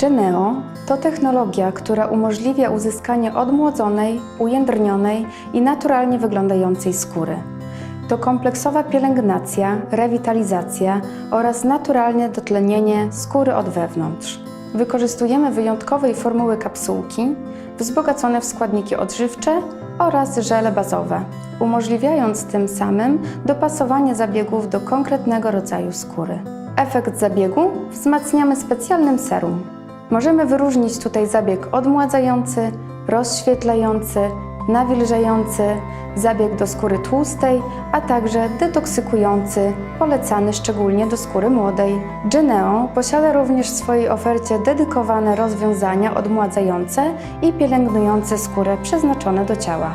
Geneo to technologia, która umożliwia uzyskanie odmłodzonej, ujędrnionej i naturalnie wyglądającej skóry. To kompleksowa pielęgnacja, rewitalizacja oraz naturalne dotlenienie skóry od wewnątrz. Wykorzystujemy wyjątkowej formuły kapsułki, wzbogacone w składniki odżywcze oraz żele bazowe, umożliwiając tym samym dopasowanie zabiegów do konkretnego rodzaju skóry. Efekt zabiegu wzmacniamy specjalnym serum. Możemy wyróżnić tutaj zabieg odmładzający, rozświetlający, nawilżający, zabieg do skóry tłustej, a także detoksykujący, polecany szczególnie do skóry młodej. Geneo posiada również w swojej ofercie dedykowane rozwiązania odmładzające i pielęgnujące skórę przeznaczone do ciała.